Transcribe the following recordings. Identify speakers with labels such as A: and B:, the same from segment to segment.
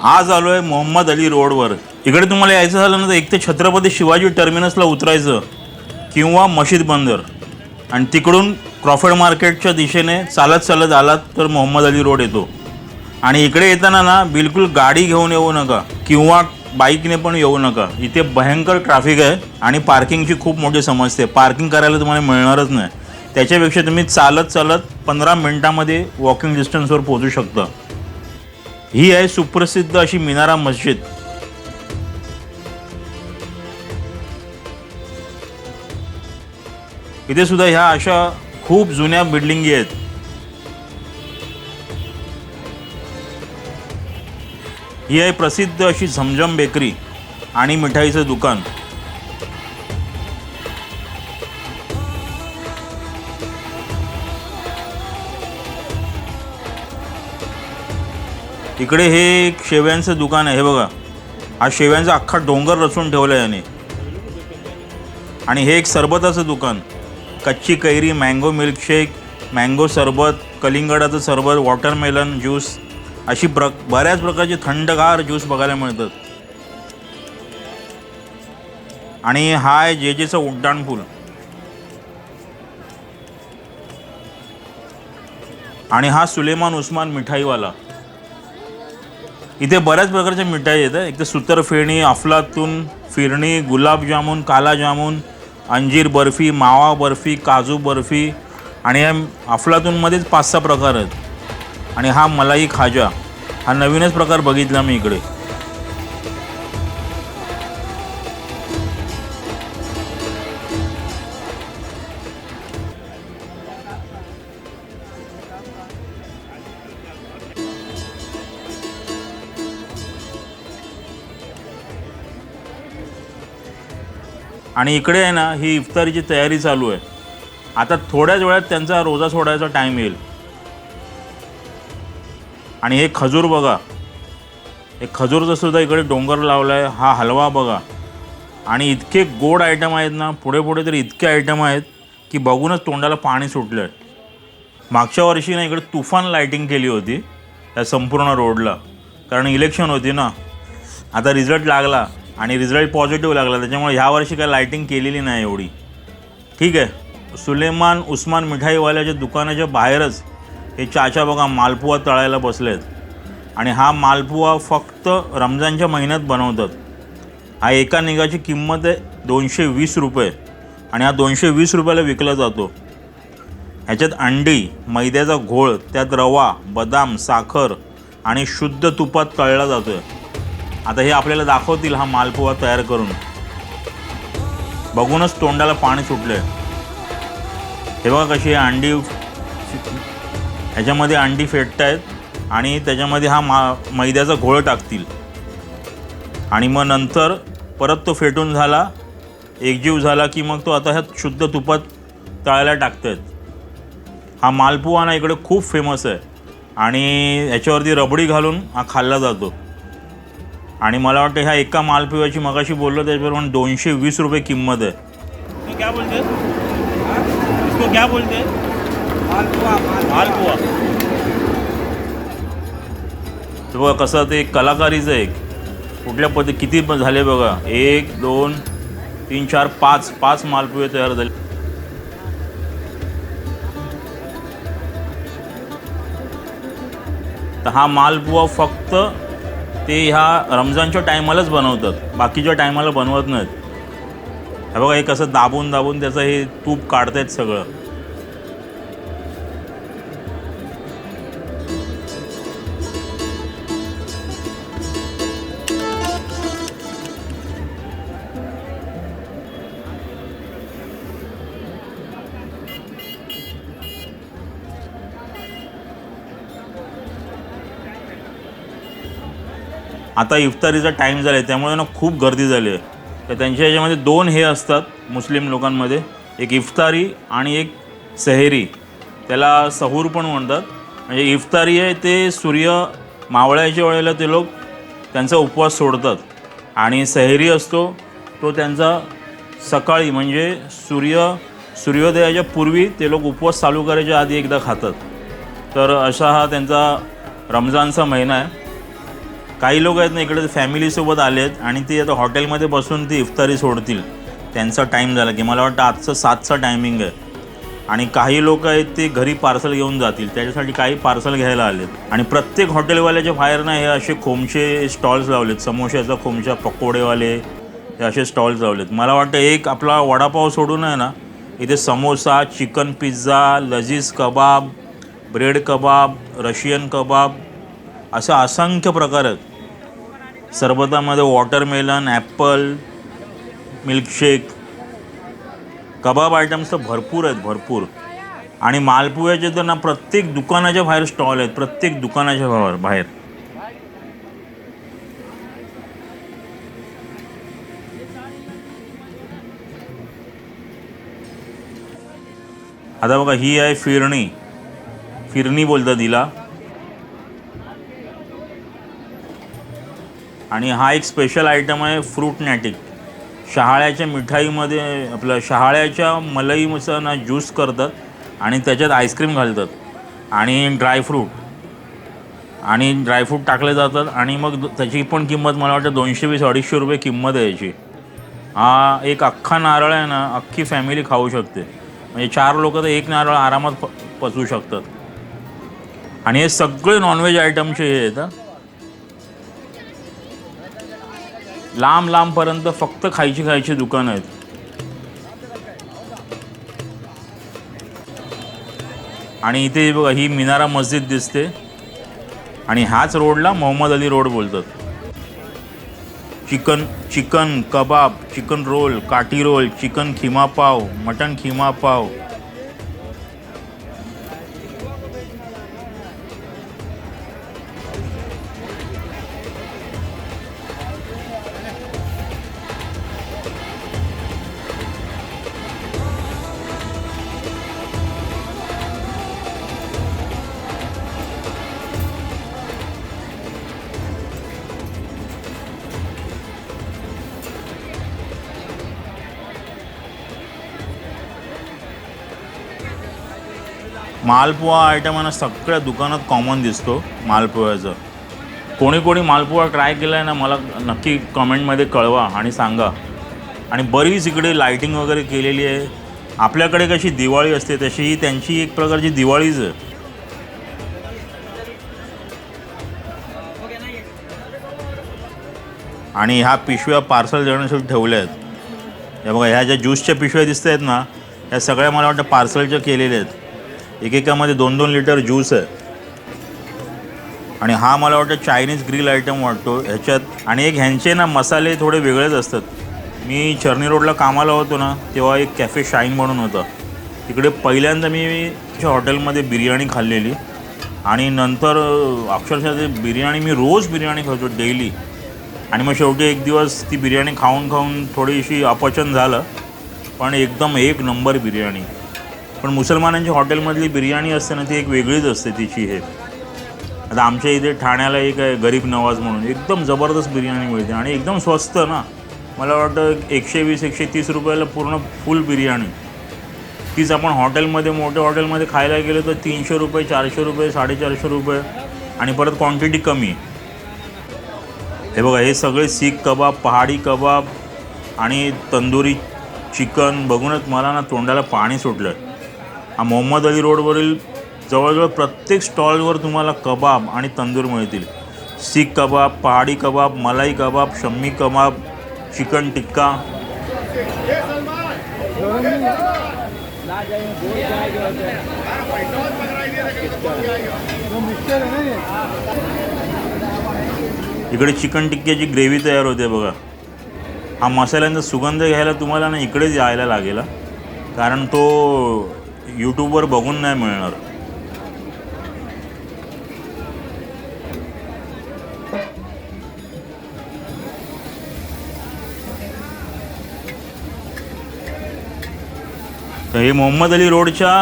A: आज आलो आहे मोहम्मद अली रोडवर. इकडे तुम्हाला यायचं झालं ना तर एक ते छत्रपती शिवाजी टर्मिनसला उतरायचं किंवा मशीद बंदर. आणि तिकडून क्रॉफर्ड मार्केटच्या दिशेने चालत चालत आलात तर मोहम्मद अली रोड येतो. आणि इकडे येताना ना बिलकुल गाडी घेऊन येऊ नका किंवा बाईकने पण येऊ नका. इथे भयंकर ट्रॅफिक आहे आणि पार्किंगची खूप मोठी समस्या आहे. पार्किंग करायला तुम्हाला मिळणारच नाही. त्याच्यापेक्षा तुम्ही चालत चालत पंधरा मिनटामध्ये वॉकिंग डिस्टन्सवर पोहोचू शकता. ही आहे सुप्रसिद्ध अशी मिनारा मस्जिद. इथे सुद्धा ह्या अशा खूप जुन्या बिल्डिंगी आहेत. ही आहे प्रसिद्ध अशी झमझम बेकरी आणि मिठाईचं दुकान. इकडे हे एक शेव्यांचं दुकान आहे हे बघा. हा शेव्यांचा अख्खा डोंगर रचून ठेवला आहे याने. आणि हे एक सरबताचं दुकान. कच्ची कैरी मँगो मिल्कशेक मँगो सरबत कलिंगडाचं सरबत वॉटरमेलन ज्यूस अशी प्र बऱ्याच प्रकारचे थंडगार ज्यूस बघायला मिळतात. आणि हा आहे जे जेचं उड्डाणपूल आणि हा सुलेमान उस्मान मिठाईवाला. इथे बऱ्याच प्रकारच्या मिठाई आहेत एक तर सुतरफेणी अफलातून फिरणी गुलाबजामून कालाजामून अंजीर बर्फी मावा बर्फी काजू बर्फी आणि या अफलातूनमध्येच पाच सहा प्रकार आहेत. आणि हा मलाई खाजा. हा नवीनच प्रकार बघितला मी इकडे. आणि इकडे आहे ना ही इफ्तारीची तयारी चालू आहे. आता थोड्याच वेळात त्यांचा रोजा सोडायचा टाईम येईल. आणि हे खजूर बघा. हे खजूरचं सुद्धा इकडे डोंगर लावला आहे हा हलवा बघा. आणि इतके गोड आयटम आहेत ना पुढे पुढे तर इतके आयटम आहेत की बघूनच तोंडाला पाणी सुटलं आहे मागच्या वर्षी ना इकडे तुफान लाईटिंग केली होती त्या संपूर्ण रोडला कारण इलेक्शन होती ना. आता रिझल्ट लागला. आणि रिझल्ट पॉझिटिव्ह लागला. त्याच्यामुळे ह्या वर्षी काय लाईटिंग केलेली नाही एवढी. ठीक आहे? सुलेमान उस्मान मिठाईवाल्याच्या दुकानाच्या बाहेरच हे चाचा बघा मालपुवा तळायला बसले आहेत आणि हा मालपुवा फक्त रमजानच्या महिन्यात बनवतात. हा एका निघाची किंमत आहे दोनशे वीस रुपये. आणि हा दोनशे वीस रुपयाला विकला जातो. ह्याच्यात अंडी मैद्याचा घोळ त्यात रवा बदाम साखर आणि शुद्ध तुपात तळला जातो आहे आता हे आपल्याला दाखवतील हा मालपुवा तयार करून. बघूनच तोंडाला पाणी सुटलं हे बघा कशी अंडी ह्याच्यामध्ये अंडी फेटतायत आणि त्याच्यामध्ये हा मा मैद्याचा घोळ टाकतील. आणि मग नंतर परत तो फेटून झाला एकजीव झाला की मग तो आता ह्या शुद्ध तुपात तळायला टाकतायत. हा मालपुवा ना इकडे खूप फेमस आहे. आणि ह्याच्यावरती रबडी घालून हा खाल्ला जातो. आणि मला वाटतं ह्या एका मालपुव्याची मगाशी बोललो त्याच्याप्रमाणे दोनशे वीस रुपये किंमत आहे. क्या बोलते? इसको क्या बोलते? मालपुवा. तर बघा कसं ते कलाकारीचं एक. कुठल्या पद्धती किती पण झाले बघा. एक दोन तीन चार पाच पाच मालपुवे तयार झाले. तर हा मालपुवा फक्त ते ह्या रमजानच्या टायमालाच बनवतात. बाकीच्या टायमाला बनवत नाहीत. हे बघा हे कसं दाबून दाबून त्याचं हे तूप काढतायत सगळं. आता इफ्तारीचा टाईम झाला आहे त्यामुळे ना खूप गर्दी झाली आहे. तर त्यांच्या ह्याच्यामध्ये दोन हे असतात मुस्लिम लोकांमध्ये. एक इफ्तारी आणि एक सहेरी. त्याला सहूर पण म्हणतात. म्हणजे इफ्तारी आहे ते सूर्य मावळ्याच्या वेळेला ते लोक त्यांचा उपवास सोडतात. आणि सहेरी असतो तो त्यांचा सकाळी म्हणजे सूर्य सूर्योदयाच्या पूर्वी ते लोक उपवास चालू करायच्या आधी एकदा खातात. तर असा हा त्यांचा रमजानचा महिना आहे. काही लोक आहेत ना इकडे फॅमिलीसोबत आले आहेत आणि ते आता हॉटेलमध्ये बसून ती इफ्तारी सोडतील. त्यांचा टाईम झाला की मला वाटतं आजचं सातचा टायमिंग आहे. आणि काही लोक आहेत ते घरी पार्सल घेऊन जातील. त्याच्यासाठी काही पार्सल घ्यायला आलेत. आणि प्रत्येक हॉटेलवाल्याच्या बाहेर ना हे असे खोमचे स्टॉल्स लावलेत. समोश्याचा खोमच्या पकोडेवाले हे असे स्टॉल्स लावलेत. मला वाटतं एक आपला वडापाव सोडून आहे ना इथे समोसा चिकन पिझ्झा लजीज कबाब ब्रेड कबाब रशियन कबाब असं असंख्य प्रकार आहेत. सरबतामध्ये वॉटरमेलन ॲपल मिल्कशेक कबाब आयटम्स तर भरपूर आहेत भरपूर. आणि मालपुव्याचे तर ना प्रत्येक दुकानाच्या बाहेर स्टॉल आहेत प्रत्येक दुकानाच्या बाहेर बाहेर. आता बघा ही आहे फिरणी. फिरणी बोलतात तिला आणि हा एक स्पेशल आयटम आहे फ्रूट नॅटिक शहाळ्याच्या मिठाईमध्ये आपलं शहाळ्याच्या मलईचा ना ज्यूस करतात आणि त्याच्यात आईस्क्रीम घालतात आणि ड्रायफ्रूट आणि ड्रायफ्रूट टाकले जातात आणि मग त्याची पण किंमत मला वाटतं दोनशे वीस अडीचशे रुपये किंमत आहे याची. हा एक अख्खा नारळ आहे ना अख्खी फॅमिली खाऊ शकते. म्हणजे चार लोक तर एक नारळ आरामात प पचवू शकतात. आणि हे सगळे नॉनव्हेज आयटमचे हे आहेत लांब लांबपर्यंत फक्त खायची खायची दुकानं आहेत. आणि इथे बघा ही मिनारा मस्जिद दिसते. आणि ह्याच रोडला मोहम्मद अली रोड बोलतात. Chicken chicken kebab chicken roll kathi roll chicken keema pav mutton keema पाव मालपोहा आयटम आहे ना सगळ्या दुकानात कॉमन दिसतो मालपोह्याचं कोणी कोणी मालपोहा ट्राय केला आहे ना मला नक्की कमेंटमध्ये कळवा आणि सांगा. आणि बरीच इकडे लाईटिंग वगैरे केलेली आहे. आपल्याकडे कशी दिवाळी असते तशी त्यांची एक प्रकारची दिवाळीच आहे. आणि ह्या पिशव्या पार्सल देण्यासाठी ठेवल्या आहेत या बघा ह्या ज्या ज्यूसच्या पिशव्या दिसत आहेत ना ह्या सगळ्या मला वाटतं पार्सलच्या केलेल्या आहेत. एकेकामध्ये दोन दोन लिटर ज्यूस आहे. आणि हा मला वाटतं चायनीज ग्रिल आयटम वाटतो. ह्याच्यात आणि एक ह्यांचे ना मसाले थोडे वेगळेच असतात. मी चर्नी रोडला कामाला होतो ना तेव्हा एक कॅफे शाईन म्हणून होतं. तिकडे पहिल्यांदा मी हॉटेलमध्ये बिर्याणी खाल्लेली. आणि नंतर अक्षरशः ते बिर्याणी मी रोज बिर्याणी खातो डेली आणि मग शेवटी एक दिवस ती बिर्याणी खाऊन खाऊन थोडीशी अपचन झालं. पण एकदम एक नंबर बिर्याणी. पण मुसलमानांच्या हॉटेलमधली बिर्याणी असते ना ती एक वेगळीच असते तिची हे. आता आमच्या इथे ठाण्याला एक आहे गरीब नवाज म्हणून एकदम जबरदस्त बिर्याणी मिळते आणि एकदम स्वस्त ना. मला वाटतं एकशे वीस एकशे तीस रुपयाला पूर्ण फुल बिर्याणी. तीच आपण हॉटेलमध्ये मोठ्या हॉटेलमध्ये खायला गेलो तर तीनशे रुपये चारशे रुपये साडेचारशे रुपये आणि परत क्वांटिटी कमी. हे बघा हे सगळे सीख कबाब पहाडी कबाब आणि तंदुरी चिकन. बघूनच मला ना तोंडाला पाणी सुटलं मोहम्मद अली रोडवरील जवळजवळ प्रत्येक स्टॉलवर तुम्हाला कबाब आणि तंदूर मिळतील. सीख कबाब पहाडी कबाब मलाई कबाब शम्मी कबाब चिकन टिक्का. इकडे चिकन टिक्क्याची ग्रेव्ही तयार होते बघा. हा मसाल्यांचा सुगंध घ्यायला तुम्हाला ना इकडेच यायला लागेल कारण तो यूट्यूबवर बघून नाही मिळणार. तर हे मोहम्मद अली रोडच्या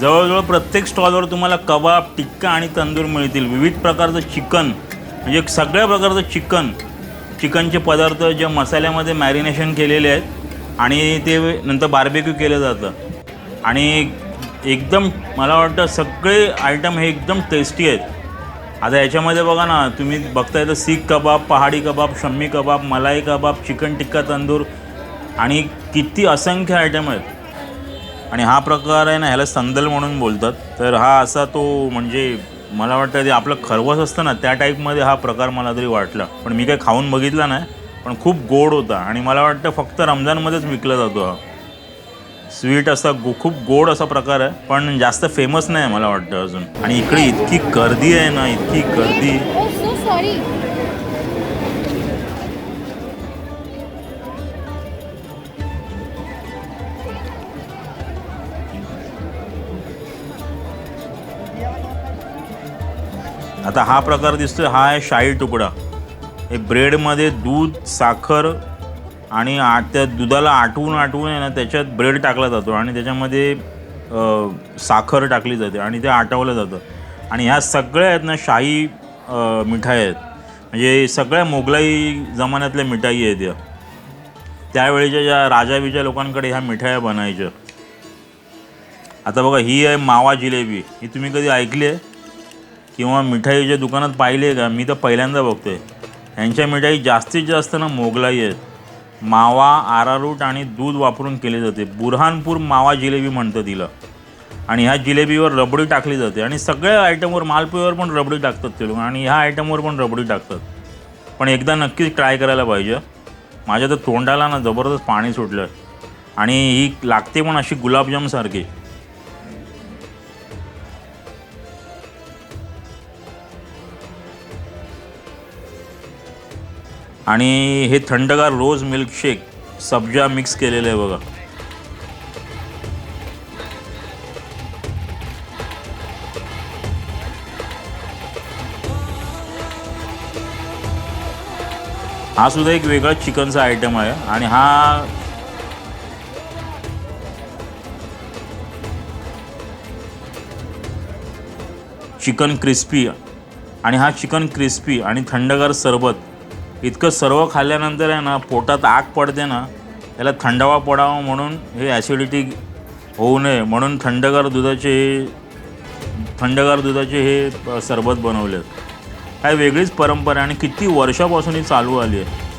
A: जवळजवळ प्रत्येक स्टॉलवर तुम्हाला कबाब टिक्का आणि तंदूर मिळतील. विविध प्रकारचं चिकन म्हणजे सगळ्या प्रकारचं चिकन चिकनचे पदार्थ जे मसाल्यामध्ये मॅरिनेशन केलेले आहेत आणि ते नंतर बार्बेक्यू केलं जातं. आणि एकदम मला वाटतं सगळे आयटम हे एकदम टेस्टी आहेत. आता याच्यामध्ये बघा ना तुम्ही बघताय तर सीख कबाब पहाडी कबाब शम्मी कबाब मलाई कबाब चिकन टिक्का तंदूर आणि किती असंख्य आयटम आहेत. आणि हा प्रकार आहे ना ह्याला संदल म्हणून बोलतात. तर हा असा तो म्हणजे मला वाटतं ते आपलं खरवस असतं ना त्या टाईपमध्ये हा प्रकार मला तरी वाटला. पण मी काही खाऊन बघितला नाही पण खूप गोड होता. आणि मला वाटतं फक्त रमजानमध्येच विकला जातो हा. स्वीट असा गो खूप गोड असा प्रकार आहे पण जास्त फेमस नाही आहे मला वाटतं अजून. आणि इकडे इतकी गर्दी आहे ना इतकी गर्दी.
B: Oh.
A: आता हा प्रकार दिसतोय हा आहे शाही तुकडा. हे ब्रेडमध्ये दूध साखर आणि आ त्या दुधाला आटवून आटवून आहे ना त्याच्यात ब्रेड टाकला जातो आणि त्याच्यामध्ये साखर टाकली जाते आणि ते आटवलं जातं. आणि ह्या सगळ्या आहेत ना शाही मिठाई आहेत. म्हणजे सगळ्या मोगलाई जमान्यातल्या मिठाई आहेत या. त्यावेळेच्या ज्या राजावीच्या लोकांकडे ह्या मिठाया बनायच्या. आता बघा ही आहे मावा जिलेबी. ही तुम्ही कधी ऐकली आहे? किंवा मिठाईच्या दुकानात पाहिली आहे का? मी तर पहिल्यांदा बघतोय. ह्यांच्या मिठाई जास्तीत जास्त ना मोगलाई आहेत. मावा आरारूट आणि दूध वापरून केली जाते. बुरहानपूर मावा जिलेबी म्हणतं तिला आणि ह्या जिलेबीवर रबडी टाकली जाते. आणि सगळ्या आयटमवर मालपुरीवर पण रबडी टाकतात ते लोक. आणि ह्या आयटमवर पण रबडी टाकतात. पण एकदा नक्कीच ट्राय करायला पाहिजे. माझ्या तर तोंडाला ना जबरदस्त पाणी सुटलं आणि ही लागते पण अशी गुलाबजामसारखी. आणि हे थंडगार रोज मिल्कशेक सब्जा मिक्स केलेलं आहे बघा. हा सुद्धा एक वेगळा चिकनचा आयटम आहे आणि हा चिकन क्रिस्पी आणि हा चिकन क्रिस्पी आणि थंडगार सरबत इतकं सर्व खाल्ल्यानंतर आहे ना पोटात आग पडते ना त्याला थंडावा पडावा म्हणून हे ॲसिडिटी होऊ नये म्हणून थंडगार दुधाचे थंडगार दुधाचे हे सरबत बनवले काय वेगळीच परंपरा आणि किती वर्षापासून ही चालू आली आहे.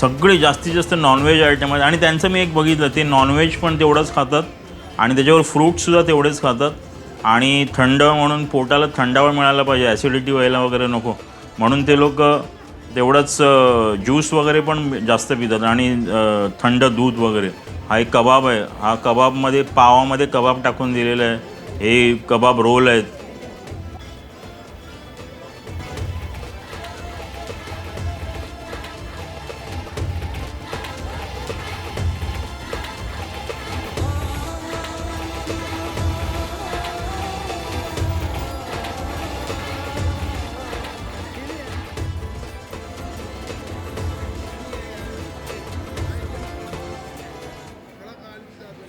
A: सगळे जास्तीत जास्त नॉनव्हेज आयटम आहेत. आणि त्यांचं मी एक बघितलं ते नॉनव्हेज पण तेवढंच खातात. आणि त्याच्यावर फ्रूटसुद्धा तेवढेच खातात. आणि थंड म्हणून पोटाला थंडावळ मिळायला पाहिजे ॲसिडिटी व्हायला वगैरे नको. म्हणून ते लोक तेवढंच ज्यूस वगैरे पण जास्त पितात. आणि थंड दूध वगैरे. हा एक कबाब आहे. हा कबाबमध्ये पावामध्ये कबाब टाकून दिलेला आहे. हे कबाब रोल आहेत.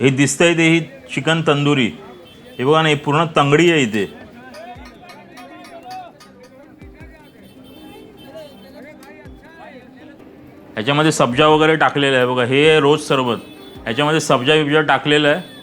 A: हे दिसतंय ते ही चिकन तंदुरी. हे बघा ना हे पूर्ण तंगडी आहे इथे. ह्याच्यामध्ये सब्जा वगैरे टाकलेला आहे बघा. हे रोज सरबत. ह्याच्यामध्ये सब्जा बिब्जा टाकलेलं आहे.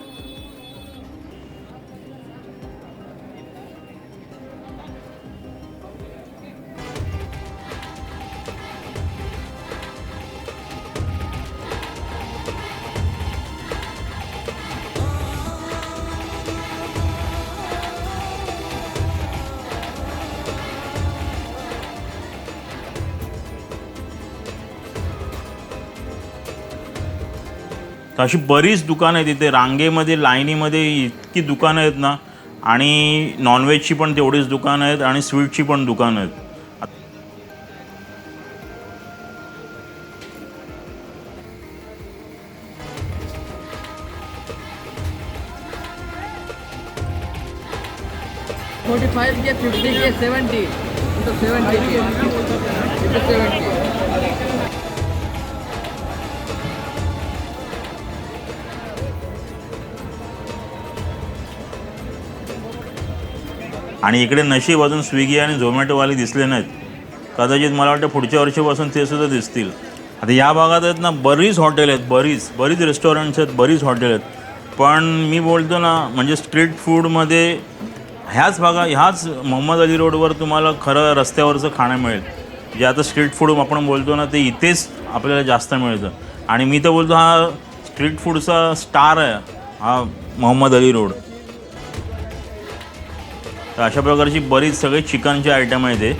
A: तर अशी बरीच दुकानं आहेत इथे. रांगेमध्ये लाईनीमध्ये इतकी दुकानं आहेत ना. आणि नॉनव्हेजची पण तेवढीच दुकानं आहेत आणि स्वीटची पण दुकानं आहेत.
C: Forty K fifty K seventy to seventy K
A: आणि इकडे नशीब अजून स्विगी आणि झोमॅटोवाले दिसले नाहीत. कदाचित मला वाटतं पुढच्या वर्षीपासून ते सुद्धा दिसतील. आता या भागात आहेत ना बरीच हॉटेल आहेत बरीच बरीच रेस्टॉरंट्स आहेत बरीच हॉटेल आहेत. पण मी बोलतो ना म्हणजे स्ट्रीट फूडमध्ये ह्याच भागा ह्याच मोहम्मद अली रोडवर तुम्हाला खरं रस्त्यावरचं खाणं मिळेल. जे आता स्ट्रीट फूड आपण बोलतो ना ते इथेच आपल्याला जास्त मिळतं. आणि मी तर बोलतो हा स्ट्रीट फूडचा स्टार आहे हा मोहम्मद अली रोड. तर अशा प्रकारची बरीच सगळे चिकनचे आयटम आहेत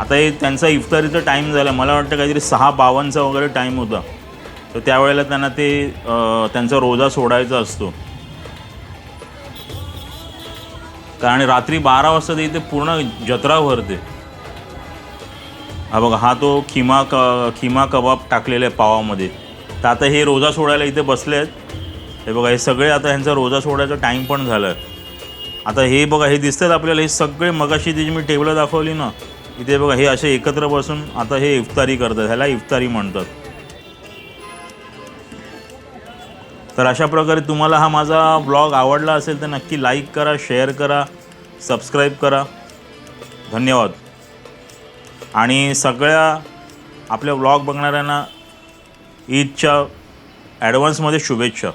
A: आता हे त्यांचा इफ्तारीचा टाईम झाला. मला वाटतं काहीतरी सहा बावन्नचा वगैरे टाईम होता. तर त्यावेळेला त्यांना ते त्यांचा रोजा सोडायचा असतो. कारण रात्री बारा वाजता ते इथे पूर्ण जत्रा भरते. हा बघा हा तो खिमा क खिमा कबाब टाकलेला आहे पावामध्ये. तर आता हे रोजा सोडायला इथे बसले आहेत हे बघा हे सगळे आता ह्यांचा रोजा सोडायचा टाईम पण झाला आहे आता हे बघा हे दिसतात आपल्याला हे सगळे मगाशी ती जी मी टेबलं दाखवली ना इथे बघा हे असे एकत्र बसून आता हे इफ्तारी करतात ह्याला इफ्तारी म्हणतात. तर अशा प्रकारे तुम्हाला हा माझा ब्लॉग आवडला असेल तर नक्की लाईक करा शेअर करा सबस्क्राईब करा. धन्यवाद. आणि सगळ्या आपल्या ब्लॉग बघणाऱ्यांना ईदच्या ॲडव्हान्समध्ये शुभेच्छा.